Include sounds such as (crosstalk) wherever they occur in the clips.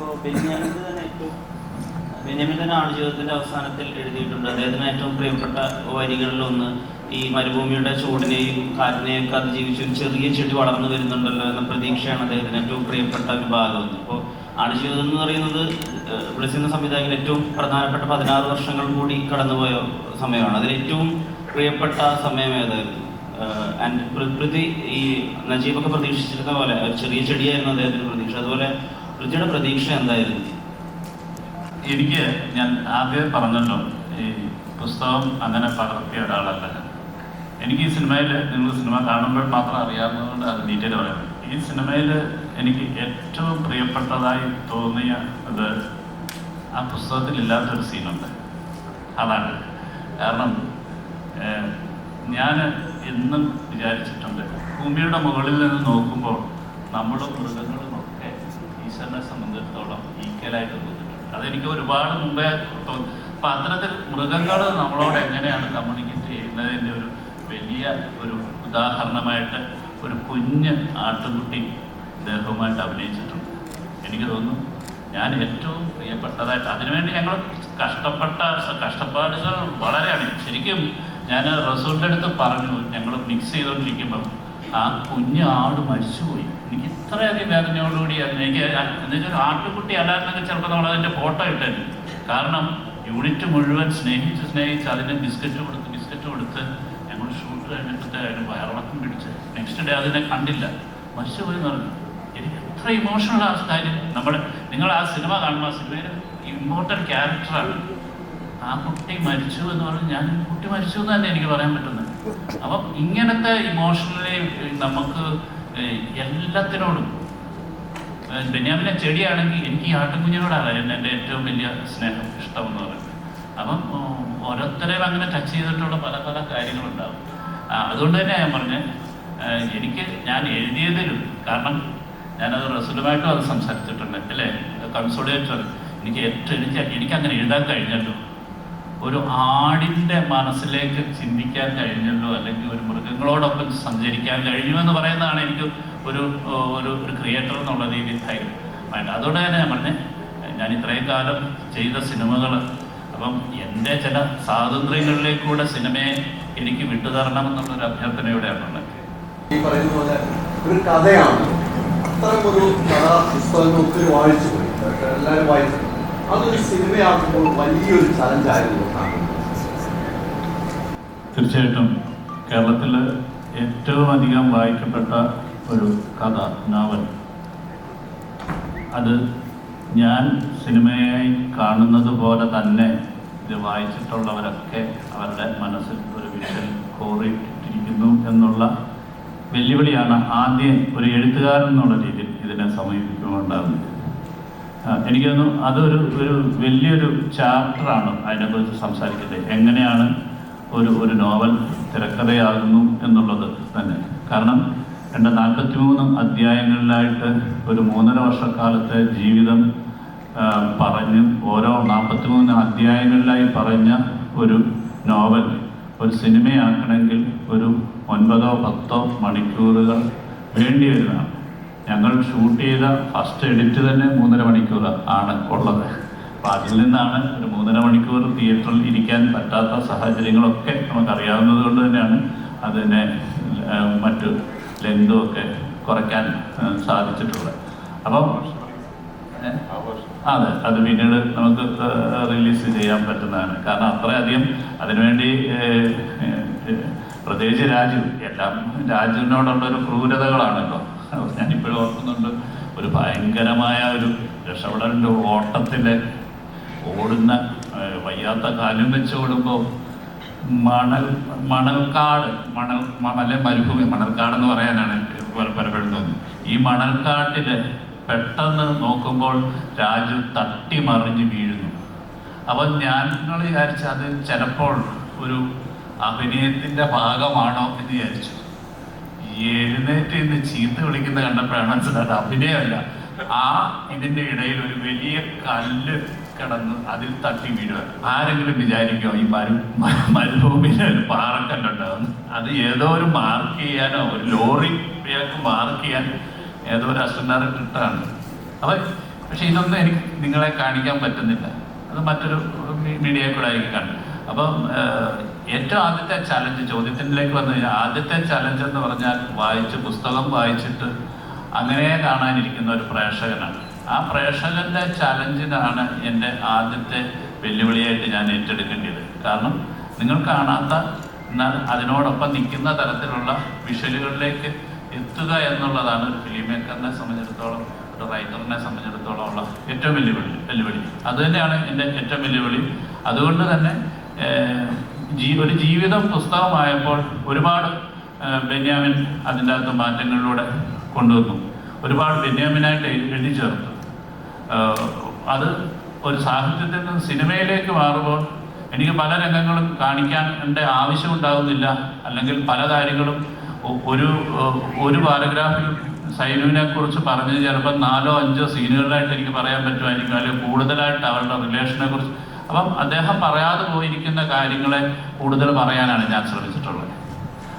ഇപ്പോൾ ബെന്യാമിന്റെ തന്നെ ഏറ്റവും ബെന്യാമിന്റെ തന്നെ ആടുജീവിതത്തിന്റെ അവസാനത്തിൽ എഴുതിയിട്ടുണ്ട്. അദ്ദേഹത്തിന് ഏറ്റവും പ്രിയപ്പെട്ട വരികളിലൊന്ന് ഈ മരുഭൂമിയുടെ ചൂടിനെയും കാറ്റിനെയും ഒക്കെ അതിജീവിച്ച് ഒരു ചെറിയ ചെടി വളർന്നു വരുന്നുണ്ടല്ലോ എന്ന പ്രതീക്ഷയാണ് അദ്ദേഹത്തിന് ഏറ്റവും പ്രിയപ്പെട്ട ഒരു ഭാഗം ഇപ്പോൾ ആടുജീവിതം എന്ന് പറയുന്നത് വിളിച്ചിരുന്ന സംവിധായകൻ ഏറ്റവും പ്രധാനപ്പെട്ട പതിനാറ് വർഷങ്ങൾ കൂടി കടന്നുപോയ സമയമാണ്. അതിൽ ഏറ്റവും പ്രിയപ്പെട്ട സമയം ഏതായിരുന്നു? ആൻഡ് പ്രകൃതി ഈ നജീബൊക്കെ പ്രതീക്ഷിച്ചിരുന്ന പോലെ ചെറിയ ചെടിയായിരുന്നു അദ്ദേഹത്തിന്റെ പ്രതീക്ഷ. അതുപോലെ പൃഥ്വിയുടെ പ്രതീക്ഷ എന്തായിരുന്നു? എനിക്ക് ഞാൻ ആദ്യം പറഞ്ഞല്ലോ ഈ പുസ്തകം അങ്ങനെ പകർത്തിയ ഒരാളല്ല എനിക്ക് ഈ സിനിമയിൽ നിങ്ങൾ സിനിമ കാണുമ്പോൾ മാത്രം അറിയാവുന്നതുകൊണ്ട് അത് ഡീറ്റെയിൽ പറയാം ഈ സിനിമയിൽ എനിക്ക് ഏറ്റവും പ്രിയപ്പെട്ടതായി തോന്നിയ അത് ആ പുസ്തകത്തിൽ ഇല്ലാത്തൊരു സീനുണ്ട്. അതാണ്. കാരണം ഞാൻ എന്നും വിചാരിച്ചിട്ടുണ്ട് ഭൂമിയുടെ മുകളിൽ നിന്ന് നോക്കുമ്പോൾ നമ്മളും മൃഗങ്ങളും ഈശ്വരനെ സംബന്ധിച്ചിടത്തോളം ഈക്വലായിട്ട് തോന്നിയിട്ടുണ്ട്. അതെനിക്ക് ഒരുപാട് മുമ്പേ തോന്നി. അപ്പം അത്തരത്തിൽ മൃഗങ്ങൾ നമ്മളോട് എങ്ങനെയാണ് കമ്മ്യൂണിക്കേറ്റ് ചെയ്യുന്നതിന്റെ ഒരു വലിയ ഒരു ഉദാഹരണമായിട്ട് ഒരു കുഞ്ഞ് ആട്ടുകുട്ടി ദേഹവുമായിട്ട് അഭിനയിച്ചിട്ടുണ്ട്. എനിക്ക് തോന്നുന്നു ഞാൻ ഏറ്റവും പ്രിയപ്പെട്ടതായിട്ട് അതിനുവേണ്ടി ഞങ്ങൾ കഷ്ടപ്പെട്ട കഷ്ടപ്പാടുകൾ വളരെയാണ്. ശരിക്കും ഞാൻ റസൂലിന്റെ അടുത്ത് പറഞ്ഞു ഞങ്ങൾ മിക്സ് ചെയ്തുകൊണ്ടിരിക്കുമ്പോൾ ആ കുഞ്ഞ് ആട് മരിച്ചുപോയി. എനിക്ക് ഇത്രയധികം വേദനയോടുകൂടി. എനിക്ക് എന്നുവെച്ചാൽ ആട്ടുകുട്ടി അല്ലായിരുന്നെങ്കിൽ ചിലപ്പോൾ നമ്മൾ അതിന്റെ ഫോട്ടോ ഇട്ടായിരുന്നു കാരണം യൂണിറ്റ് മുഴുവൻ സ്നേഹിച്ച് സ്നേഹിച്ച് അതിന് ബിസ്ക്കറ്റ് കൊടുത്ത് ബിസ്ക്കറ്റ് കൊടുത്ത് ഞങ്ങൾ ഷൂട്ട് കഴിഞ്ഞിട്ട് അതിന് വയറിളക്കം പിടിച്ച്. നെക്സ്റ്റ് ഡേ അതിനെ കണ്ടില്ല. മരിച്ചുപോയി പറഞ്ഞു. എനിക്ക് എത്ര ഇമോഷണൽ ആ കാര്യം. നമ്മൾ നിങ്ങൾ ആ സിനിമ കാണുമ്പോൾ ആ സിനിമയിൽ ഇമ്പോർട്ടന്റ് ക്യാരക്ടറാണ് ആ കുട്ടി മരിച്ചു എന്ന് പറഞ്ഞ് ഞാൻ കുട്ടി മരിച്ചു എന്ന് തന്നെ എനിക്ക് പറയാൻ പറ്റുന്നത്. അപ്പം ഇങ്ങനത്തെ ഇമോഷണലി നമുക്ക് എല്ലാത്തിനോടും. ബെന്യാമിനെ ചെടിയാണെങ്കിൽ എനിക്ക് ഈ ആട്ടുകുഞ്ഞിനോടാണ് എന്റെ എന്റെ ഏറ്റവും വലിയ സ്നേഹം ഇഷ്ടം എന്ന് പറയുന്നത്. അപ്പം ഓരോരുത്തരെയും അങ്ങനെ ടച്ച് ചെയ്തിട്ടുള്ള പല പല കാര്യങ്ങളുണ്ടാവും. അതുകൊണ്ട് തന്നെ ഞാൻ പറഞ്ഞത് എനിക്ക് ഞാൻ എഴുതിയതിലും കാരണം ഞാനത് റസൂലുമായിട്ടും അത് സംസാരിച്ചിട്ടുണ്ട് അല്ലേ? കൺസോളിയേറ്റർ എനിക്ക് ഏറ്റവും എനിക്ക് എനിക്ക് അങ്ങനെ എഴുതാൻ കഴിഞ്ഞല്ലോ. ഒരു ആടിന്റെ മനസ്സിലേക്ക് ചിന്തിക്കാൻ കഴിഞ്ഞല്ലോ അല്ലെങ്കിൽ ഒരു മൃഗങ്ങളോടൊപ്പം സഞ്ചരിക്കാൻ കഴിഞ്ഞു എന്ന് പറയുന്നതാണ് എനിക്ക് ഒരു ഒരു ഒരു ക്രിയേറ്റർ എന്നുള്ള രീതിയിൽ ധൈര്യം വേണ്ട അതുകൊണ്ട് തന്നെ ഞാൻ പറഞ്ഞേ ഞാൻ ഇത്രയും കാലം ചെയ്ത സിനിമകൾ അപ്പം എന്റെ ചില സ്വാതന്ത്ര്യങ്ങളിലേക്കൂടെ സിനിമയെ എനിക്ക് വിട്ടുതരണം എന്നുള്ളൊരു അഭ്യർത്ഥനയോടെയാണുള്ളത് ഈ പറയുന്ന പോലെ ഒരു കഥയാണ്. അത്തരം ഒരു കഥ പുസ്തകങ്ങൾ ഒത്തിരി വായിച്ചു പോയി. എല്ലാവരും വായിച്ചു. അതൊരു വലിയൊരു തീർച്ചയായിട്ടും കേരളത്തിൽ ഏറ്റവും അധികം വായിക്കപ്പെട്ട ഒരു കഥ നോവൽ. അത് ഞാൻ സിനിമയായി കാണുന്നത് പോലെ തന്നെ ഇത് വായിച്ചിട്ടുള്ളവരൊക്കെ അവരുടെ മനസ്സിൽ ഒരു വിഷൻ കോറിയിട്ടിരിക്കുന്നു എന്നുള്ള വെല്ലുവിളിയാണ് ആദ്യം ഒരു എഴുത്തുകാരൻ എന്നുള്ള രീതിയിൽ ഇതിനെ സമീപിക്കുന്നുണ്ടാകുന്നത് എനിക്ക് തോന്നുന്നു അതൊരു ഒരു വലിയൊരു ചാപ്റ്ററാണ് അതിനെക്കുറിച്ച് സംസാരിക്കുന്നത്. എങ്ങനെയാണ് ഒരു ഒരു നോവൽ തിരക്കഥയാകുന്നു എന്നുള്ളത് തന്നെ. കാരണം എന്റെ നാൽപ്പത്തി മൂന്ന് അധ്യായങ്ങളിലായിട്ട് ഒരു മൂന്നര വർഷക്കാലത്തെ ജീവിതം പറഞ്ഞ് ഓരോ നാൽപ്പത്തി മൂന്ന് അധ്യായങ്ങളിലായി പറഞ്ഞ ഒരു നോവൽ ഒരു സിനിമയാക്കണമെങ്കിൽ ഒരു ഒൻപതോ പത്തോ മണിക്കൂറുകൾ വേണ്ടി വരുന്നതാണ് ഞങ്ങൾ ഷൂട്ട് ചെയ്ത ഫസ്റ്റ് എഡിറ്റ് തന്നെ മൂന്നര മണിക്കൂർ ആണ് ഉള്ളത്. അപ്പോൾ അതിൽ നിന്നാണ് ഒരു മൂന്നര മണിക്കൂർ തിയേറ്ററിൽ ഇരിക്കാൻ പറ്റാത്ത സാഹചര്യങ്ങളൊക്കെ നമുക്കറിയാവുന്നത് കൊണ്ട് തന്നെയാണ് അതിനെ മറ്റു ലെങ്തും ഒക്കെ കുറയ്ക്കാൻ സാധിച്ചിട്ടുള്ളത്. അപ്പം? അതെ അത് പിന്നീട് നമുക്ക് റിലീസ് ചെയ്യാൻ പറ്റുന്നതാണ്. കാരണം അത്രയധികം അതിനുവേണ്ടി പ്രത്യേകിച്ച് രാജു എല്ലാം രാജുവിനോടുള്ള ഒരു ക്രൂരതകളാണല്ലോ. (laughs) ഞാനിപ്പോഴും ഓർക്കുന്നുണ്ട് ഒരു ഭയങ്കരമായ ഒരു രക്ഷപ്പെടലിന്റെ ഓട്ടത്തിൽ ഓടുന്ന വയ്യാത്ത കാലും വെച്ച് ഓടുമ്പോൾ മണൽ മണൽക്കാട് മണൽ മണലെ മരുഭൂമി മണൽക്കാട് എന്ന് പറയാനാണ് പല- പലപ്പോഴും തോന്നുന്നത്. ഈ മണൽക്കാട്ടിൽ പെട്ടെന്ന് നോക്കുമ്പോൾ രാജു തട്ടി മറിഞ്ഞ് വീഴുന്നു. അപ്പം ഞാൻ നിങ്ങൾ വിചാരിച്ച അത് ചിലപ്പോൾ ഒരു അഭിനയത്തിന്റെ ഭാഗമാണോ എന്ന് വിചാരിച്ചു. എഴുന്നേറ്റ് ഇന്ന് ചീത്ത വിളിക്കുന്ന കണ്ടപ്പോഴാണ് മനസ്സിലായത് അഭിനയമല്ല. ആ ഇതിന്റെ ഇടയിൽ ഒരു വലിയ കല്ല് കിടന്ന് അതിൽ തട്ടി വീഴുക. ആരെങ്കിലും വിചാരിക്കോ ഈ മരു മരുഭൂമിയിലെ ഒരു പാറക്കല്ലുണ്ടാവും അത് ഏതോ ഒരു മാർക്ക് ചെയ്യാനോ ഒരു ലോറി മാർക്ക് ചെയ്യാൻ ഏതോ ഒരു അസിസ്റ്റന്റ് ഇട്ടാണ്. അപ്പൊ പക്ഷെ ഇതൊന്നും എനിക്ക് നിങ്ങളെ കാണിക്കാൻ പറ്റുന്നില്ല. അത് മറ്റൊരു മീഡിയയിൽ കൂടെ ആയിരിക്കും കാണും അപ്പം ഏറ്റവും ആദ്യത്തെ ചലഞ്ച് ചോദ്യത്തിലേക്ക് വന്നു കഴിഞ്ഞാൽ ആദ്യത്തെ ചലഞ്ച് എന്ന് പറഞ്ഞാൽ വായിച്ച് പുസ്തകം വായിച്ചിട്ട് അങ്ങനെ കാണാനിരിക്കുന്ന ഒരു പ്രേക്ഷകനാണ്. ആ പ്രേക്ഷകന്റെ ചലഞ്ചിനാണ് എന്റെ ആദ്യത്തെ വെല്ലുവിളിയായിട്ട് ഞാൻ ഏറ്റെടുക്കേണ്ടത്. കാരണം നിങ്ങൾ കാണാത്ത എന്നാൽ അതിനോടൊപ്പം നിൽക്കുന്ന തരത്തിലുള്ള വിഷലുകളിലേക്ക് എത്തുക എന്നുള്ളതാണ് ഒരു ഫിലിം മേക്കറിനെ സംബന്ധിച്ചിടത്തോളം ഒരു റൈറ്ററിനെ സംബന്ധിച്ചിടത്തോളം ഉള്ള ഏറ്റവും വെല്ലുവിളി വെല്ലുവിളി. അതുതന്നെയാണ് എന്റെ ഏറ്റവും വെല്ലുവിളി. അതുകൊണ്ട് തന്നെ ഒരു ജീവിതം പുസ്തകമായപ്പോൾ ഒരുപാട് ബെന്യാമിൻ അതിന്റെ അകത്ത് മാറ്റങ്ങളിലൂടെ കൊണ്ടുവന്നു. ഒരുപാട് ബെന്യാമിനായിട്ട് എഴുതി ചേർത്തു. അത് ഒരു സാഹിത്യത്തിൽ നിന്ന് സിനിമയിലേക്ക് മാറുമ്പോൾ എനിക്ക് പല രംഗങ്ങളും കാണിക്കാൻ ആവശ്യം ഉണ്ടാകുന്നില്ല. അല്ലെങ്കിൽ പല കാര്യങ്ങളും ഒരു ഒരു പാരഗ്രാഫിൽ സൈനുവിനെ കുറിച്ച് പറഞ്ഞത് ചിലപ്പോൾ നാലോ അഞ്ചോ സീനുകളിലായിട്ട് എനിക്ക് പറയാൻ പറ്റുമായിരിക്കും. അല്ലെങ്കിൽ കൂടുതലായിട്ട് അവരുടെ റിലേഷനെ കുറിച്ച് അപ്പം അദ്ദേഹം പറയാതെ പോയിരിക്കുന്ന കാര്യങ്ങളെ കൂടുതൽ പറയാനാണ് ഞാൻ ശ്രമിച്ചിട്ടുള്ളത്.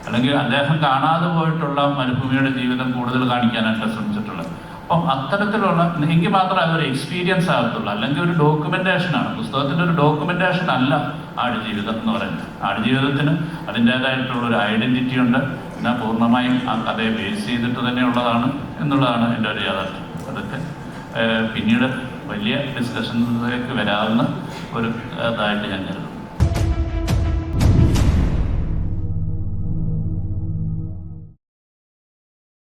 അല്ലെങ്കിൽ അദ്ദേഹം കാണാതെ പോയിട്ടുള്ള മരുഭൂമിയുടെ ജീവിതം കൂടുതൽ കാണിക്കാനായിട്ട് ശ്രമിച്ചിട്ടുള്ളത്. അപ്പം അത്തരത്തിലുള്ള എങ്കിൽ മാത്രമേ അതൊരു എക്സ്പീരിയൻസ് ആകത്തുള്ളൂ. അല്ലെങ്കിൽ ഒരു ഡോക്യുമെന്റേഷൻ ആണ്. പുസ്തകത്തിന്റെ ഒരു ഡോക്യുമെന്റേഷൻ അല്ല ആടുജീവിതം എന്ന് പറയുന്നത്. ആടുജീവിതത്തിന് അതിന്റെതായിട്ടുള്ള ഒരു ഐഡന്റിറ്റി ഉണ്ട്. എന്നാൽ പൂർണമായും ആ കഥയെ ബേസ് ചെയ്തിട്ട് തന്നെയുള്ളതാണ് എന്നുള്ളതാണ് എന്റെ ഒരു യാഥാർത്ഥ്യം. അതൊക്കെ പിന്നീട് വലിയ ഡിസ്കഷൻസിലേക്ക് വരാവുന്ന ഒരു ഇതായിട്ട് ഞാൻ കരുതുന്നു.